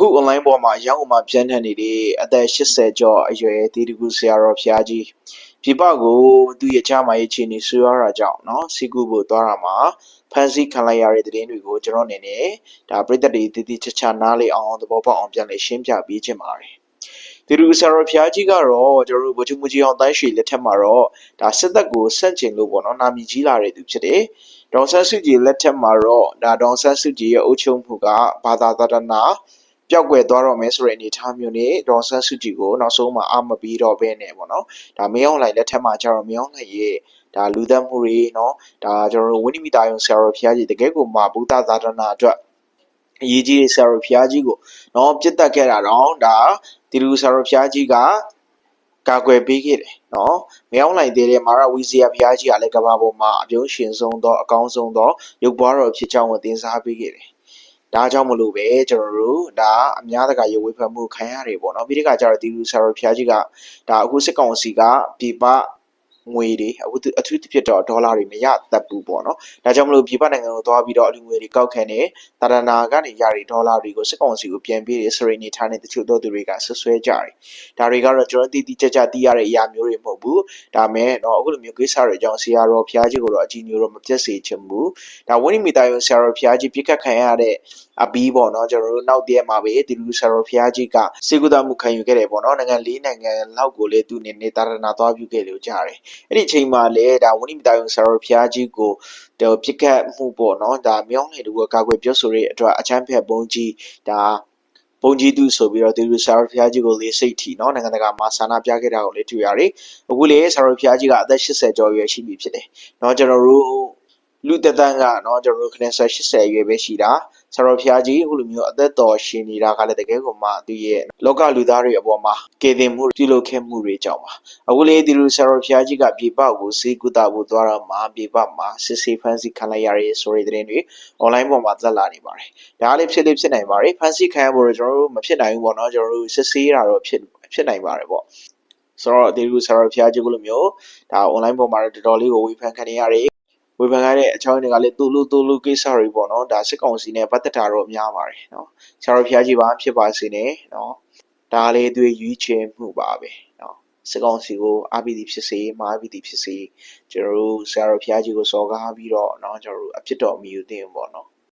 အခု online ပေါ်မှာရောင်းအောင်မှပြန့်နှံ့နေတဲ့အသက်80ကျော်အရွယ်တီတကူဆရာတော်ဖျားကြီးပြပကိုသူ့ရဲ့ချမ်းမာရေးအခြေအနေဆွေးရတာကြောင့်เนาะစီကူဖို့သွားတာမှာဖန်ဆီးခံလိုက်ရတဲ့သတင်းတွေကိုကျွန်တော်အနေနဲ့ဒါပြည်သက်တွေတည်တည်ချာချာနားလေအောင်သဘောပေါက်အောင်ပြန်လည်ရှင်းပြပေးခြင်းပါတယ်ဒီလူဆရာတော်ဖျားကြီးကတော့ကျွန်တော်တို့ဗချိုလ်မကြီးအောင်တိုင်းရွှေလက်ထက်မှာတော့ဒါစစ်သက်ကိုဆန့်ကျင်လို့ပေါ့နော်နာမည်ကြီးလာတဲ့သူဖြစ်တယ်ဒေါန်ဆန်းစုကြည်လက်ထက်မှာတော့ဒါဒေါန်ဆန်းစုကြည်ရဲ့အုပ်ချုပ်မှုကဘာသာတရဏ ပျောက်ကွယ်သွားတော့မယ်ဆိုတဲ့အနေအထားမျိုးနဲ့ဒေါ်ဆန်းစုကြည်ကိုနောက်ဆုံးမှအမပြီးတော့ပဲနဲ့ပေါ့နော်ဒါမင်းအောင်လိုက်လက်ထက်မှာကျတော့မင်းအောင်လိုက်ရဲ့ဒါလူသက်မှုတွေနော်ဒါကျွန်တော်တို့ဝိနိမိတာယုံဆရာတော်ဘုရားကြီးတကယ်ကိုမှဘုဒ္ဓသာသနာအတွက်အရေးကြီးတဲ့ဆရာတော်ဘုရားကြီးကိုနော်ပြစ်တက်ခဲ့တာတော့ဒါဒီလူဆရာတော်ဘုရားကြီးကကာကွယ်ပေးခဲ့တယ်နော်မယောင်းလိုက်သေးတဲ့မာရဝီဇီယာဘုရားကြီးကလည်းကမ္ဘာပေါ်မှာအပြုံးရှင်ဆုံးသောအကောင်းဆုံးသောရုပ်ဘွားတော်ဖြစ်ကြောင်းကိုသင်စားပေးခဲ့တယ် ဒါကြောင့်မလို့ပဲကျွန်တော်တို့ဒါအများတကာရေဝေဖန်မှုခံရတယ်ပေါ့နော်ပြီးတဲ့ကကျတော့ဒီလူဆရာတော်ဖျားကြီးကဒါအခုစစ်ကောင်စီကပြပ ငွေတွေအခုအထူးသဖြင့်တော့ဒေါ်လာတွေမရတတ်ဘူးပေါ့နော်ဒါကြောင့်မလို့ပြပနိုင်ငံကိုသွားပြီးတော့အလူငွေတွေကောက်ခံနေတာရနာကနေရတဲ့ဒေါ်လာတွေကိုစစ်ကောင်စီကိုပြန်ပေးတယ်ဆိုရင်နေထားတဲ့တချို့သောသူတွေကဆွဆွဲကြတယ်ဒါတွေကတော့ကျွန်တော်တည်တည်ကြကြသိရတဲ့အရာမျိုးတွေမဟုတ်ဘူးဒါမဲ့တော့အခုလိုမျိုးကိစ္စတွေအကြောင်းဆရာတော်ဖျားကြီးကိုတော့အကြီးညိုတော့မပြတ်စေချင်ဘူးဒါဝိနိမီတာယုံဆရာတော်ဖျားကြီးပြစ်ခတ်ခံရတဲ့ အပြီးပေါ့နော်ကျွန်တော်တို့နောက်တည့်မှာပဲဒီလူဆရာတော်ဖျားကြီးကစေကုသမှုခံယူခဲ့တယ်ပေါ့နော်နိုင်ငံ၄နိုင်ငံလောက်ကိုလည်းသူနေနေတာရဏသွားပြုခဲ့လို့ကြားတယ်အဲ့ဒီအချိန်မှာလည်းဒါဝိနိမတယုံဆရာတော်ဖျားကြီးကိုတော်ပြစ်ခတ်မှုပေါ့နော်ဒါမြောင်းလေတူကကာကွယ်ပြောဆိုတဲ့အတွက်အချမ်းဖက်ဘုံကြီးဒါပုံကြီးသူဆိုပြီးတော့ဒီလူဆရာတော်ဖျားကြီးကိုလေးစိတ်ထီနော်နိုင်ငံတကာမှာဆန္ဒပြခဲ့တာကိုလည်းတွေ့ရတယ်အခုလေဆရာတော်ဖျားကြီးကအသက်80ကျော်ရွယ်ရှိပြီဖြစ်တယ်နော်ကျွန်တော်တို့လူတသန်းကနော်ကျွန်တော်တို့ခနဲ့80ရွယ်ပဲရှိတာ ဆရာတော်ဖျားကြီးအခုလိုမျိုးအသက်တော်ရှင်နေတာကလည်းတကယ်ကိုမှသူရဲ့လောကလူသားတွေအပေါ်မှာကေတင်မှုပြုလုပ်ခဲ့မှုတွေကြောင့်ပါအခုလေဒီလိုဆရာတော်ဖျားကြီးကပြေပကိုစေကုသဖို့သွားတော့မှပြေပမှာစစ်ဆေးဖန်ဆီးခံလိုက်ရတဲ့ဆိုတဲ့သတင်းတွေ online ပေါ်မှာသက်လာနေပါတယ်ဒါကလည်းဖြစ်လိဖြစ်နိုင်ပါတယ်ဖန်ဆီးခံရဖို့တော့ကျွန်တော်တို့မဖြစ်နိုင်ဘူးပေါ့နော်ကျွန်တော်တို့စစ်ဆေးတာတော့ဖြစ်ဖြစ်နိုင်ပါတယ်ပေါ့ဆိုတော့ဒီလိုဆရာတော်ဖျားကြီးကလိုမျိုးဒါ online ပေါ်မှာတော်တော်လေးကိုဝေဖန်ခံနေရတယ် ဝေဖန်ခိုင်းတဲ့အကြောင်းတွေကလည်းသူ့လူသူ့လူကိစ္စတွေပေါ့နော်ဒါစစ်ကောင်စီနဲ့ပတ်သက်တာတော့များပါတယ်နော်ဆရာတော်ဖျားကြီးပါဖြစ်ပါစေနဲ့နော်ဒါလေးတွေရွေးချယ်မှုပါပဲနော်စစ်ကောင်စီကိုအာပီတီဖြစ်စေမာအာပီတီဖြစ်စေကျွန်တော်တို့ဆရာတော်ဖျားကြီးကိုစော်ကားပြီးတော့နော်ကျွန်တော်တို့အဖြစ်တော်မီယူတင်ပေါ့နော်